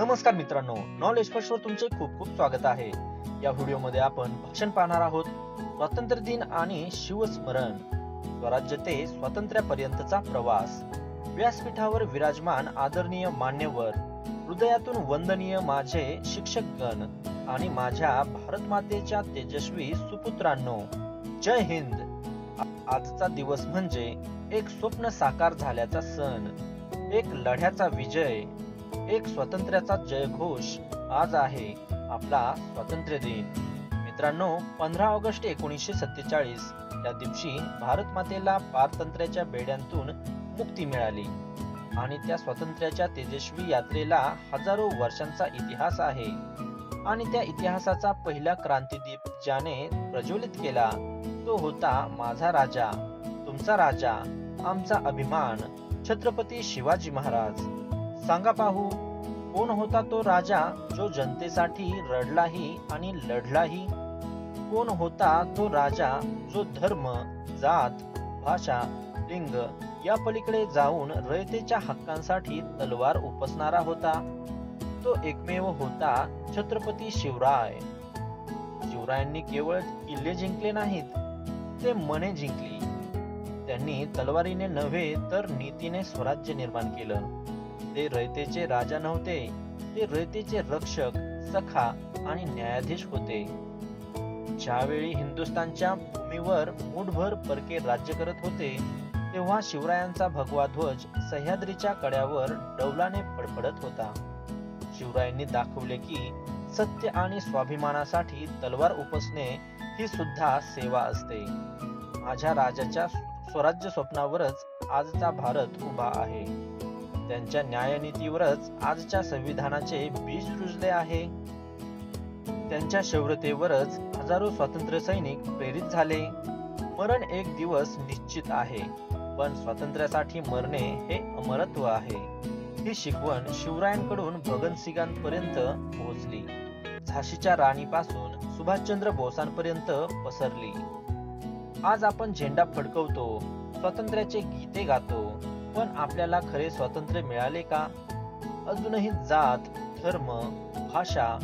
नमस्कार मित्रांनो knowledge first वर तुमचे खूप खूप स्वागत आहे. या व्हिडिओमध्ये आपण भाषण पाहणार आहोत स्वातंत्र्य दिन आणि शिवस्मरण स्वराज्य ते स्वातंत्र्यापर्यंतचा प्रवास. व्यासपीठावर विराजमान आदरणीय मान्यवर हृदयातून वंदनीय माझे शिक्षकगण आणि माझ्या भारत मातेच्या तेजस्वी सुपुत्रांनो जय हिंद. आजचा दिवस म्हणजे एक स्वप्न साकार झाल्याचा सण एक लढ्याचा विजय. एक स्वातंत्र्याचा जयघोष आज आहे आपला स्वातंत्र्य दिन. मित्रांनो पंधरा ऑगस्ट एकोणीसशे सत्तेचाळीस या दिवशी भारत मातेला पारतंत्र्याच्या बेड्यांतून मुक्ती मिळाली. आणि त्या स्वातंत्र्याच्या तेजस्वी यात्रेला हजारो वर्षांचा इतिहास आहे. आणि त्या इतिहासाचा पहिला क्रांतीदीप ज्याने प्रज्वलित केला तो होता माझा राजा तुमचा राजा आमचा अभिमान छत्रपती शिवाजी महाराज. सांगा पाहू. कोण होता तो राजा जो जनतेसाठी रडलाही आणि लढलाही? कोण होता तो राजा जो धर्म जात भाषा लिंग या पलीकडे जाऊन रयतेच्या हक्कांसाठी तलवार उपसणारा होता? तो एकमेव होता छत्रपती शिवराय. शिवरायांनी केवळ किल्ले जिंकले नाहीत ते मने जिंकली. त्यांनी तलवारीने नव्हे तर नीतीने स्वराज्य निर्माण केलं. ते रयतेचे राजा नव्हते. ते रयतेचे रक्षक सखा आणि न्यायाधीश होते. ज्यावेळी हिंदुस्थानच्या भूमीवर मुठभर परके राज्य करत होते तेव्हा शिवरायांचा भगवा ध्वज सह्याद्रीच्या कड्यावर डौलाने फडफडत होता. शिवरायांनी दाखवले की सत्य आणि स्वाभिमानासाठी तलवार उपसणे ही सुद्धा सेवा असते. माझ्या राजाच्या स्वराज्य स्वप्नावरच आजचा भारत उभा आहे. त्यांच्या न्यायनीतीवरच आजच्या संविधानाचे बीज रुजले आहे. त्यांच्या शौर्यतेवरच हजारो स्वातंत्र्य सैनिक प्रेरित झाले. मरण एक दिवस निश्चित आहे पण स्वातंत्र्यासाठी मरणे हे अमरत्व आहे. ही शिकवण शिवरायांकडून भगतसिंगांपर्यंत पोहोचली. झाशीच्या राणीपासून सुभाषचंद्र बोसांपर्यंत पसरली. आज आपण झेंडा फडकवतो स्वातंत्र्याचे गीते गातो. पण आपल्याला खरे स्वातंत्र्य मिळाले का? अजूनही जात धर्म भाषा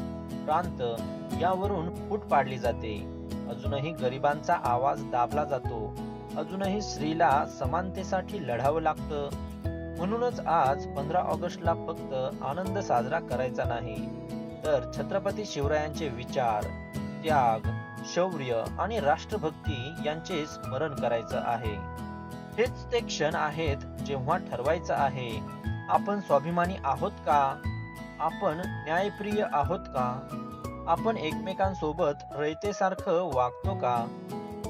प्रांत यावरून फूट पाडली जाते. अजूनही गरिबांचा आवाज दाबला जातो. अजूनही स्त्रीला समानतेसाठी लढावं लागतं. म्हणूनच आज पंधरा ऑगस्टला फक्त आनंद साजरा करायचा नाही. तर छत्रपती शिवरायांचे विचार त्याग शौर्य आणि राष्ट्रभक्ती यांचे स्मरण करायचं आहे. हेच ते क्षण आहेत जेव्हा ठरवायचं आहे आपण स्वाभिमानी आहोत का? आपण न्यायप्रिय आहोत का? आपण एकमेकांसोबत रयतेसारखं वागतो का?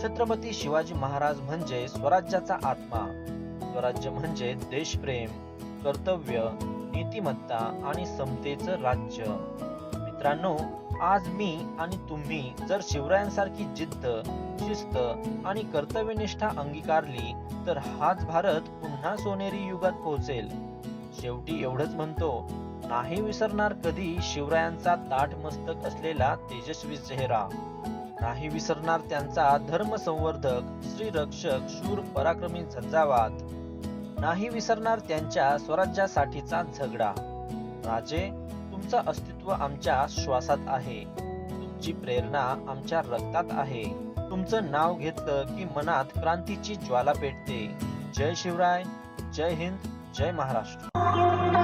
छत्रपती शिवाजी महाराज म्हणजे स्वराज्याचा आत्मा. स्वराज्य म्हणजे देशप्रेम कर्तव्य नीतिमत्ता आणि समतेचं राज्य. मित्रांनो आज मी आणि तुम्ही जर शिवरायांसारखी जिद्द शिस्त आणि कर्तव्यनिष्ठा अंगीकारली तर हाच भारत पुन्हा सोनेरी युगात पोहोचेल. शेवटी एवढंच म्हणतो नाही विसरणार कधी शिवरायांचा ताठ मस्तक असलेला तेजस्वी चेहरा. नाही विसरणार त्यांचा धर्म संवर्धक श्री रक्षक शूर पराक्रमी झंझावात. नाही विसरणार त्यांच्या स्वराज्यासाठीचा झगडा. राजे तुमचं अस्तित्व आमच्या श्वासात आहे. तुमची प्रेरणा आमच्या रक्तात आहे. तुमचं नाव घेतलं की मनात क्रांतीची ज्वाला पेटते. जय शिवराय जय हिंद जय महाराष्ट्र.